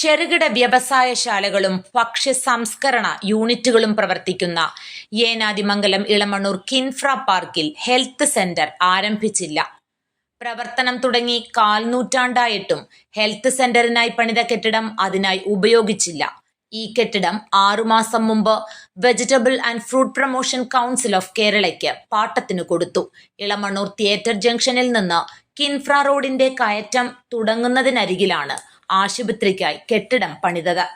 ചെറുകിട വ്യവസായശാലകളും ഭക്ഷ്യ സംസ്കരണ യൂണിറ്റുകളും പ്രവർത്തിക്കുന്ന ഏനാദിമംഗലം ഇളമണ്ണൂർ കിൻഫ്ര പാർക്കിൽ ഹെൽത്ത് സെന്റർ ആരംഭിച്ചില്ല. പ്രവർത്തനം തുടങ്ങി കാൽനൂറ്റാണ്ടായിട്ടും ഹെൽത്ത് സെന്ററിനായി പണിത കെട്ടിടം അതിനായി ഉപയോഗിച്ചില്ല. ഈ കെട്ടിടം ആറുമാസം മുമ്പ് vegetable and fruit promotion council of കേരളയ്ക്ക് പാട്ടത്തിന് കൊടുത്തു. ഇളമണ്ണൂർ തിയേറ്റർ ജംഗ്ഷനിൽ നിന്ന് കിൻഫ്ര റോഡിന്റെ കയറ്റം തുടങ്ങുന്നതിനരികിലാണ് ആശുപത്രിക്കായി കെട്ടിടം പണിതത്.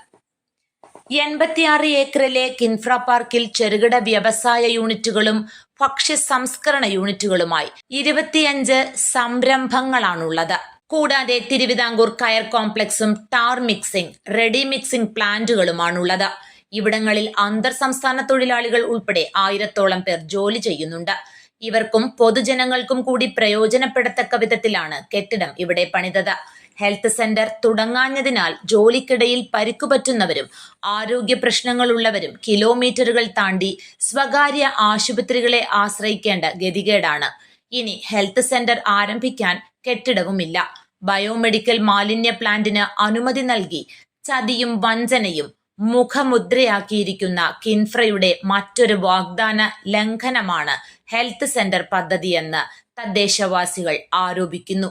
എൺപത്തിയാറ് ഏക്കറിലെ കിൻഫ്ര പാർക്കിൽ ചെറുകിട വ്യവസായ യൂണിറ്റുകളും ഭക്ഷ്യ സംസ്കരണ യൂണിറ്റുകളുമായി ഇരുപത്തിയഞ്ച് സംരംഭങ്ങളാണുള്ളത്. കൂടാതെ തിരുവിതാംകൂർ കയർ കോംപ്ലക്സും ടാർ മിക്സിംഗ് റെഡി മിക്സിംഗ് പ്ലാന്റുകളുമാണുള്ളത്. ഇവിടങ്ങളിൽ അന്തർ സംസ്ഥാന തൊഴിലാളികൾ ഉൾപ്പെടെ ആയിരത്തോളം പേർ ജോലി ചെയ്യുന്നുണ്ട്. ഇവർക്കും പൊതുജനങ്ങൾക്കും കൂടി പ്രയോജനപ്പെടത്തക്ക വിധത്തിലാണ് കെട്ടിടം ഇവിടെ പണിതത്. ഹെൽത്ത് സെന്റർ തുടങ്ങാഞ്ഞതിനാൽ ജോലിക്കിടയിൽ പരിക്കുപറ്റുന്നവരും ആരോഗ്യ പ്രശ്നങ്ങളുള്ളവരും കിലോമീറ്ററുകൾ താണ്ടി സ്വകാര്യ ആശുപത്രികളെ ആശ്രയിക്കേണ്ട ഗതികേടാണ്. ഇനി ഹെൽത്ത് സെന്റർ ആരംഭിക്കാൻ കെട്ടിടവുമില്ല. ബയോമെഡിക്കൽ മാലിന്യ പ്ലാന്റിന് അനുമതി നൽകി ചതിയും വഞ്ചനയും മുഖമുദ്രയാക്കിയിരിക്കുന്ന കിൻഫ്രയുടെ മറ്റൊരു വാഗ്ദാന ലംഘനമാണ് ഹെൽത്ത് സെന്റർ പദ്ധതിയെന്ന് തദ്ദേശവാസികൾ ആരോപിക്കുന്നു.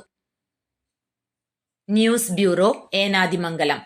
News bureau Enadimangalam